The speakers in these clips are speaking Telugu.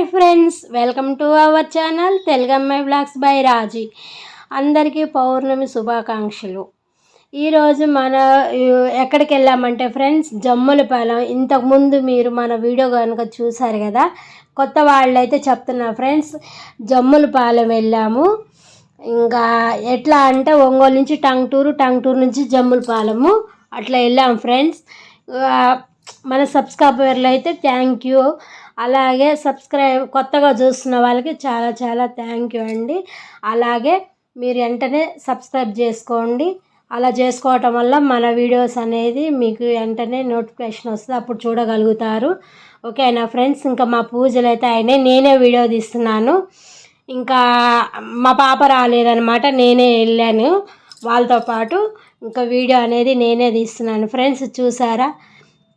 Hi friends welcome to our channel Telugammayi vlogs by Raji. అందరికీ పౌర్ణమి శుభాకాంక్షలు. ఈరోజు మన ఎక్కడికి వెళ్ళామంటే ఫ్రెండ్స్ జమ్ములపాలెం. ఇంతకుముందు మీరు మన వీడియో కనుక చూసారు కదా కొత్త వాళ్ళైతే చెప్తున్నా ఫ్రెండ్స్ జమ్ములపాలెం వెళ్ళాము. ఇంకా ఎట్లా అంటే ఒంగోలు నుంచి టంగుటూరు టంగుటూరు నుంచి జమ్ములపాలెము. అట్లా వెళ్ళాము ఫ్రెండ్స్. మన సబ్స్క్రైబర్లు అయితే థ్యాంక్ యూ అలాగే సబ్స్క్రైబ్ కొత్తగా చూస్తున్న వాళ్ళకి చాలా చాలా థ్యాంక్ యూ అండి. అలాగే మీరు వెంటనే సబ్స్క్రైబ్ చేసుకోండి. అలా చేసుకోవటం వల్ల మన వీడియోస్ అనేది మీకు వెంటనే నోటిఫికేషన్ వస్తుంది. అప్పుడు చూడగలుగుతారు. ఓకేనా ఫ్రెండ్స్ ఇంకా మా పూజలు అయితే అయినాయి. నేనే వీడియో తీస్తున్నాను. ఇంకా మా పాప రాలేదనమాట నేనే వెళ్ళాను. వాళ్ళతో పాటు ఇంకా వీడియో అనేది నేనే తీస్తున్నాను. ఫ్రెండ్స్ చూసారా?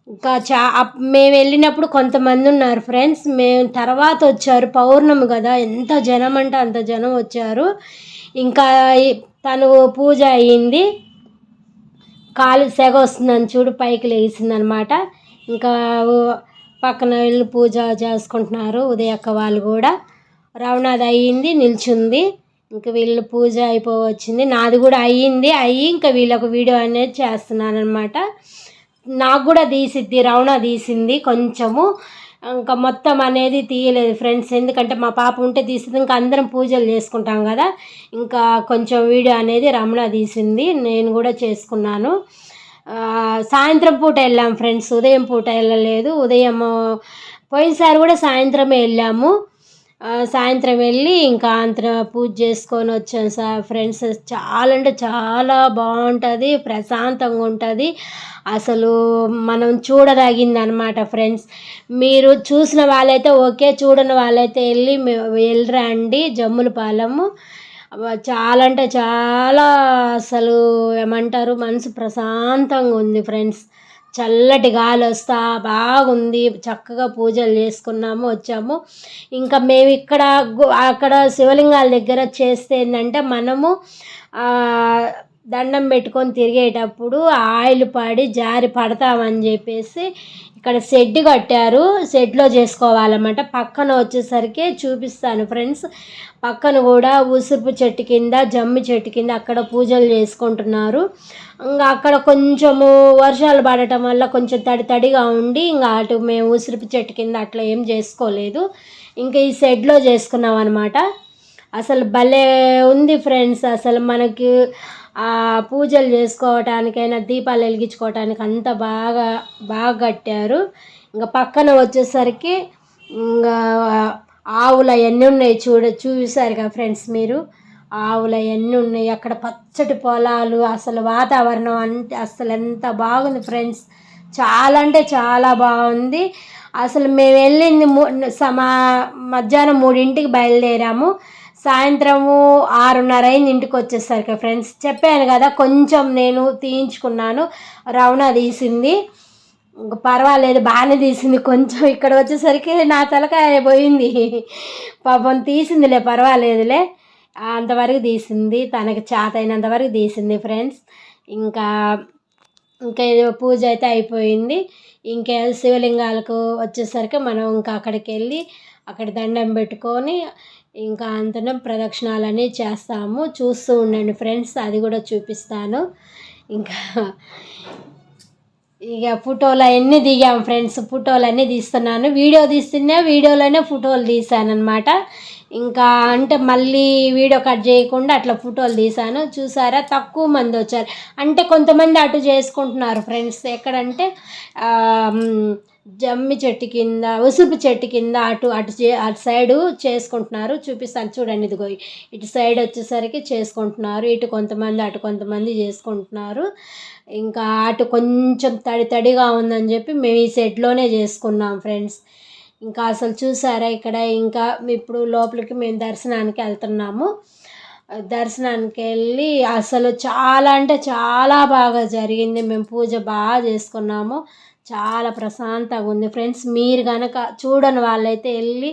ఇంకా చా మేము వెళ్ళినప్పుడు కొంతమంది ఉన్నారు ఫ్రెండ్స్ మేము తర్వాత వచ్చారు. పౌర్ణమి కదా. ఎంత జనం అంటే అంత జనం వచ్చారు. ఇంకా తను పూజ అయ్యింది. కాలు సెగ వస్తుందని చూడు పైకి లేచిందనమాట. ఇంకా పక్కన వెళ్ళి పూజ చేసుకుంటున్నారు. ఉదయక్క వాళ్ళు కూడా. రవణాది అయ్యింది నిల్చుంది. ఇంకా వీళ్ళు పూజ అయిపోవచ్చింది నాది కూడా అయ్యింది. అయ్యి ఇంకా వీళ్ళొక వీడియో అనేది చేస్తున్నాను అనమాట నాకు కూడా తీసిద్ది రవణ తీసింది కొంచెము. ఇంకా మొత్తం అనేది తీయలేదు ఫ్రెండ్స్. ఎందుకంటే మా పాప ఉంటే తీసింది. ఇంకా అందరం పూజలు చేసుకుంటాం కదా. ఇంకా కొంచెం వీడియో అనేది రమణ తీసింది. నేను కూడా చేసుకున్నాను. సాయంత్రం పూట వెళ్ళాం ఫ్రెండ్స్. ఉదయం పూట వెళ్ళలేదు. ఉదయం పోయినసారి కూడా సాయంత్రమే వెళ్ళాము. సాయంత్రం వెళ్ళి ఇంకా అంత పూజ చేసుకొని వచ్చాను సార్. ఫ్రెండ్స్ చాలా అంటే చాలా బాగుంటుంది ప్రశాంతంగా ఉంటుంది. అసలు మనం చూడదగింది అనమాట ఫ్రెండ్స్ మీరు చూసిన వాళ్ళైతే ఓకే చూడని వాళ్ళైతే వెళ్ళి వెళ్ళరండి జమ్ముల జమ్ములపాలెము చాలా అంటే చాలా అసలు ఏమంటారు మనసు ప్రశాంతంగా ఉంది ఫ్రెండ్స్ చల్లటి గాలి వస్తా బాగుంది. చక్కగా పూజలు చేసుకున్నాము వచ్చాము. ఇంకా మేము ఇక్కడ అక్కడ శివలింగాల దగ్గర చేస్తే ఏంటంటే మనము దండం పెట్టుకొని తిరిగేటప్పుడు ఆయిల్ పడి జారి పడతామని చెప్పేసి ఇక్కడ షెడ్ కట్టారు. షెడ్లో చేసుకోవాలన్నమాట. పక్కన వచ్చేసరికి చూపిస్తాను ఫ్రెండ్స్. పక్కన కూడా ఉసురుపు చెట్టు కింద జమ్మి చెట్టు కింద అక్కడ పూజలు చేసుకుంటున్నారు. ఇంకా అక్కడ కొంచెము వర్షాలు పడటం వల్ల కొంచెం తడి తడిగా ఉండి ఇంకా అటు మేము ఉసురుపు చెట్టు కింద అట్లా ఏం చేసుకోలేదు. ఇంకా ఈ షెడ్లో చేసుకున్నాం అనమాట అసలు భలే ఉంది ఫ్రెండ్స్. అసలు మనకి పూజలు చేసుకోవటానికైనా దీపాలు వెలిగించుకోవటానికి అంత బాగా బాగా కట్టారు. ఇంకా పక్కన వచ్చేసరికి ఇంకా ఆవులు అవన్నీ ఉన్నాయి చూడ చూసారు కదా ఫ్రెండ్స్ మీరు? ఆవులు అవన్నీ ఉన్నాయి. అక్కడ పచ్చటి పొలాలు అసలు వాతావరణం అంత అసలు ఎంత బాగుంది ఫ్రెండ్స్. చాలా అంటే చాలా బాగుంది. అసలు మేము వెళ్ళింది సమా మధ్యాహ్నం మూడింటికి బయలుదేరాము. సాయంత్రము ఆరున్నర అయింది ఇంటికి వచ్చేసరికి ఫ్రెండ్స్. చెప్పాను కదా కొంచెం నేను తీయించుకున్నాను. రవణ తీసింది. పర్వాలేదు బాగానే తీసింది. కొంచెం ఇక్కడ వచ్చేసరికి నా తలకాయ పోయింది. పాపం తీసిందిలే పర్వాలేదులే. అంతవరకు తీసింది. తనకు చేత అయినంత వరకు తీసింది ఫ్రెండ్స్. ఇంకా ఇంకా పూజ అయితే అయిపోయింది. ఇంకా శివలింగాలకు వచ్చేసరికి మనం ఇంకా అక్కడికి వెళ్ళి అక్కడ దండం పెట్టుకొని ఇంకా అంతనం ప్రదక్షిణాలన్నీ చేస్తాము. చూస్తూ ఉండండి ఫ్రెండ్స్ అది కూడా చూపిస్తాను. ఇంకా ఇక ఫోటోలు అవన్నీ దిగాము ఫ్రెండ్స్ ఫోటోలు అన్నీ తీస్తున్నాను. వీడియో తీస్తున్నా వీడియోలోనే ఫోటోలు తీసాను అనమాట ఇంకా అంటే మళ్ళీ వీడియో కట్ చేయకుండా అట్లా ఫోటోలు తీశాను. చూసారా? తక్కువ మంది వచ్చారు. అంటే కొంతమంది అటు చేసుకుంటున్నారు ఫ్రెండ్స్. ఎక్కడంటే జమ్మి చెట్టు కింద ఉసుపు చెట్టు కింద అటు అటు అటు సైడు చేసుకుంటున్నారు. చూపిస్తాను చూడండి ఇదిగో. ఇటు సైడ్ వచ్చేసరికి చేసుకుంటున్నారు. ఇటు కొంతమంది అటు కొంతమంది చేసుకుంటున్నారు. ఇంకా అటు కొంచెం తడి తడిగా ఉందని చెప్పి మేము ఈ సెట్లోనే చేసుకున్నాం ఫ్రెండ్స్. ఇంకా అసలు చూసారా ఇక్కడ? ఇంకా ఇప్పుడు లోపలికి మేము దర్శనానికి వెళ్తున్నాము. దర్శనానికి వెళ్ళి అసలు చాలా అంటే చాలా బాగా జరిగింది. మేము పూజ బాగా చేసుకున్నాము. చాలా ప్రశాంతంగా ఉంది. ఫ్రెండ్స్ మీరు కనుక చూడని వాళ్ళైతే వెళ్ళి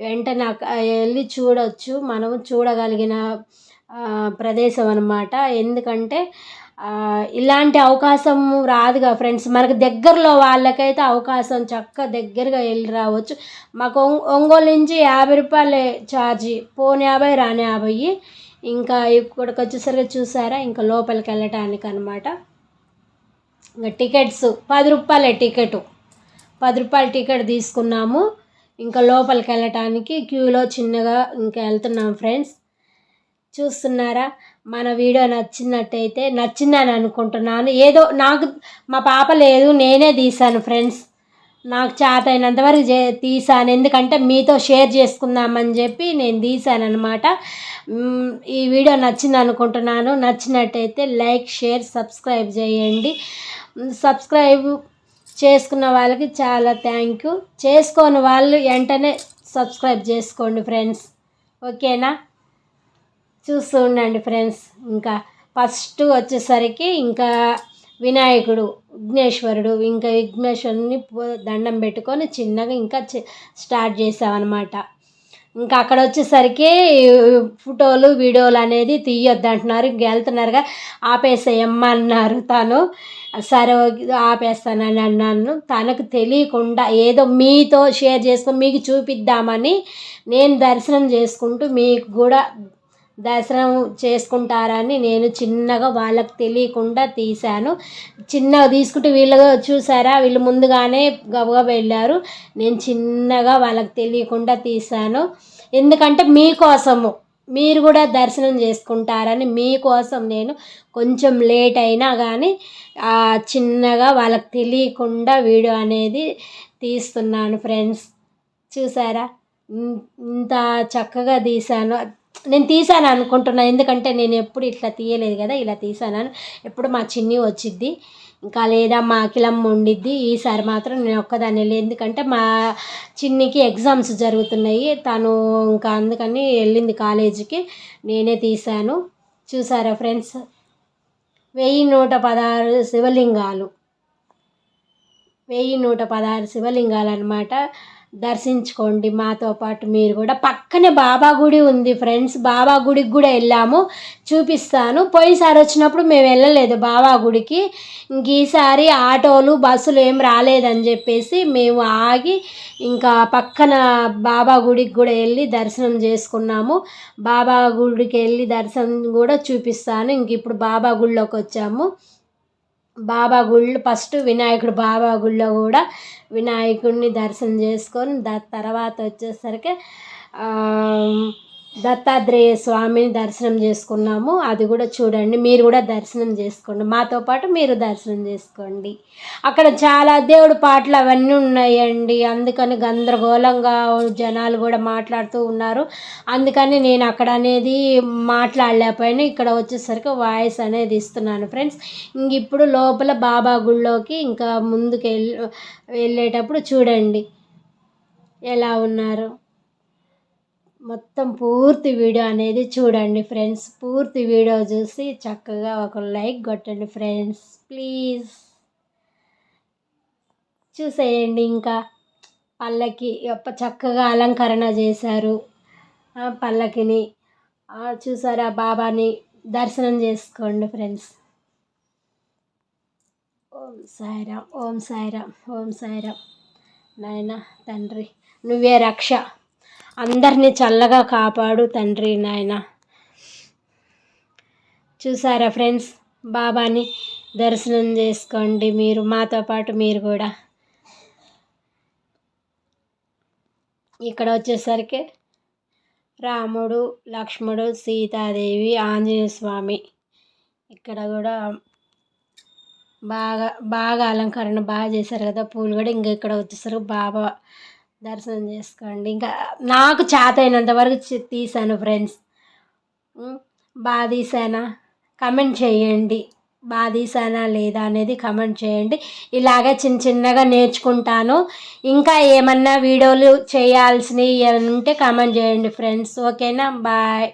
వెంటనే వెళ్ళి చూడవచ్చు మనము చూడగలిగిన ప్రదేశం అనమాట ఎందుకంటే ఇలాంటి అవకాశం రాదుగా ఫ్రెండ్స్. మనకు దగ్గరలో వాళ్ళకైతే అవకాశం చక్క దగ్గరగా వెళ్ళి రావచ్చు. మాకు ఒంగోలు నుంచి యాభై రూపాయలే ఛార్జీ పోని యాభై రాని యాభై. ఇంకా ఇక్కడికి వచ్చేసరికి చూసారా? ఇంకా లోపలికి వెళ్ళటానికి అనమాట ఇంకా టికెట్స్ పది రూపాయలే టికెట్. పది రూపాయల టికెట్ తీసుకున్నాము. ఇంకా లోపలికి వెళ్ళటానికి క్యూలో చిన్నగా ఇంకా వెళ్తున్నాం ఫ్రెండ్స్. చూస్తున్నారా? మన వీడియో నచ్చినట్టయితే నచ్చిందని అనుకుంటున్నాను. ఏదో నాకు మా పాప లేదు నేనే తీశాను ఫ్రెండ్స్ నాకు చేత అయినంతవరకు చే తీసాను ఎందుకంటే మీతో షేర్ చేసుకుందామని చెప్పి నేను తీసాను అనమాట ఈ వీడియో నచ్చింది అనుకుంటున్నాను. నచ్చినట్టయితే లైక్ షేర్ సబ్స్క్రైబ్ చేయండి. సబ్స్క్రైబ్ చేసుకున్న వాళ్ళకి చాలా థ్యాంక్ యూ చేసుకోని వాళ్ళు వెంటనే సబ్స్క్రైబ్ చేసుకోండి ఫ్రెండ్స్ ఓకేనా? చూస్తూ ఉండండి ఫ్రెండ్స్. ఇంకా ఫస్ట్ వచ్చేసరికి ఇంకా వినాయకుడు విఘ్నేశ్వరుడు ఇంకా విఘ్నేశ్వరుని దండం పెట్టుకొని చిన్నగా ఇంకా స్టార్ట్ చేసామన్నమాట. ఇంకా అక్కడ వచ్చేసరికి ఫోటోలు వీడియోలు అనేది తీయొద్దు అంటున్నారు. ఇంక వెళ్తున్నారుగా ఆపేసేయమ్మ అన్నారు తను. సరే ఆపేస్తానని అన్నాను. తనకు తెలియకుండా ఏదో మీతో షేర్ చేసుకొని మీకు చూపిద్దామని నేను దర్శనం చేసుకుంటూ మీకు కూడా దర్శనం చేసుకుంటారని నేను చిన్నగా వాళ్ళకు తెలియకుండా తీశాను. చిన్నగా తీసుకుంటే వీళ్ళు చూసారా? వీళ్ళు ముందుగానే గబగబ వెళ్ళారు. నేను చిన్నగా వాళ్ళకి తెలియకుండా తీశాను. ఎందుకంటే మీకోసము మీరు కూడా దర్శనం చేసుకుంటారని మీకోసం నేను కొంచెం లేట్ అయినా కానీ చిన్నగా వాళ్ళకి తెలియకుండా వీడియో అనేది తీస్తున్నాను ఫ్రెండ్స్. చూసారా? ఇంత చక్కగా తీశాను. నేను తీసాను అనుకుంటున్నాను ఎందుకంటే నేను ఎప్పుడు ఇట్లా తీయలేదు కదా ఇలా తీసాను ఎప్పుడు మా చిన్ని వచ్చిద్ది ఇంకా లేదా మా అఖిలమ్మ ఉండిద్ది ఈసారి మాత్రం నేను ఒక్కదాన్ని వెళ్ళి ఎందుకంటే మా చిన్నికి ఎగ్జామ్స్ జరుగుతున్నాయి తను ఇంకా అందుకని వెళ్ళింది కాలేజీకి నేనే తీశాను. చూసారా ఫ్రెండ్స్? వెయ్యి నూట పదహారు శివలింగాలు. వెయ్యి నూట పదహారు శివలింగాలు అనమాట దర్శించుకోండి మాతో పాటు మీరు కూడా. పక్కనే బాబా గుడి ఉంది ఫ్రెండ్స్. బాబా గుడికి కూడా వెళ్ళాము. చూపిస్తాను. పోయినసారి వచ్చినప్పుడు మేము వెళ్ళలేదు బాబా గుడికి. ఇంక ఈసారి ఆటోలు బస్సులు ఏం రాలేదని చెప్పేసి మేము ఆగి ఇంకా పక్కన బాబా గుడికి కూడా వెళ్ళి దర్శనం చేసుకున్నాము. బాబా గుడికి వెళ్ళి దర్శనం కూడా చూపిస్తాను. ఇంక ఇప్పుడు బాబా గుడిలోకి వచ్చాము. బాబా గుళ్ళు ఫస్ట్ వినాయకుడు బాబా గుళ్ళో కూడా వినాయకుడిని దర్శనం చేసుకొని దా తర్వాత వచ్చేసరికి దత్తాత్రేయ స్వామిని దర్శనం చేసుకున్నాము. అది కూడా చూడండి మీరు కూడా దర్శనం చేసుకోండి. మాతో పాటు మీరు దర్శనం చేసుకోండి. అక్కడ చాలా దేవుడి పాటలు అవన్నీ ఉన్నాయండి. అందుకని గందరగోళంగా జనాలు కూడా మాట్లాడుతూ ఉన్నారు. అందుకని నేను అక్కడ అనేది మాట్లాడలేకపోయినా. ఇక్కడ వచ్చేసరికి వాయిస్ అనేది ఇస్తున్నాను ఫ్రెండ్స్. ఇంక ఇప్పుడు లోపల బాబా గుళ్ళోకి ఇంకా ముందుకు వెళ్ళి వెళ్ళేటప్పుడు చూడండి ఎలా ఉన్నారు. మొత్తం పూర్తి వీడియో అనేది చూడండి ఫ్రెండ్స్. పూర్తి వీడియో చూసి చక్కగా ఒక లైక్ కొట్టండి ఫ్రెండ్స్. ప్లీజ్. చూసేయండి ఇంకా. పల్లకి యొక్క చక్కగా అలంకరణ చేశారు. పల్లకిని. చూసారా బాబాని? దర్శనం చేసుకోండి ఫ్రెండ్స్. ఓం సాయిరామ్ ఓం సాయిరామ్ ఓం సాయిరామ్. నాయన తండ్రి నువ్వే రక్ష. అందరినీ చల్లగా కాపాడు తండ్రి నాయన. చూసారా ఫ్రెండ్స్? బాబాని దర్శనం చేసుకోండి మీరు మాతో పాటు మీరు కూడా. ఇక్కడ వచ్చేసరికి రాముడు లక్ష్మణుడు సీతాదేవి ఆంజనేయ స్వామి. ఇక్కడ కూడా బాగా బాగా అలంకరణ బాగా చేశారు కదా పూలు కూడా ఇంకా ఇక్కడ వచ్చేసరికి బాబా దర్శనం చేసుకోండి. ఇంకా నాకు చేత అయినంత వరకు తీశాను ఫ్రెండ్స్. బాగా తీసానా? కమెంట్ చేయండి. బాగా తీసానా లేదా అనేది కమెంట్ చేయండి. ఇలాగే చిన్న చిన్నగా నేర్చుకుంటాను. ఇంకా ఏమన్నా వీడియోలు చేయాల్సినవి ఉంటే కమెంట్ చేయండి ఫ్రెండ్స్. ఓకేనా? బాయ్.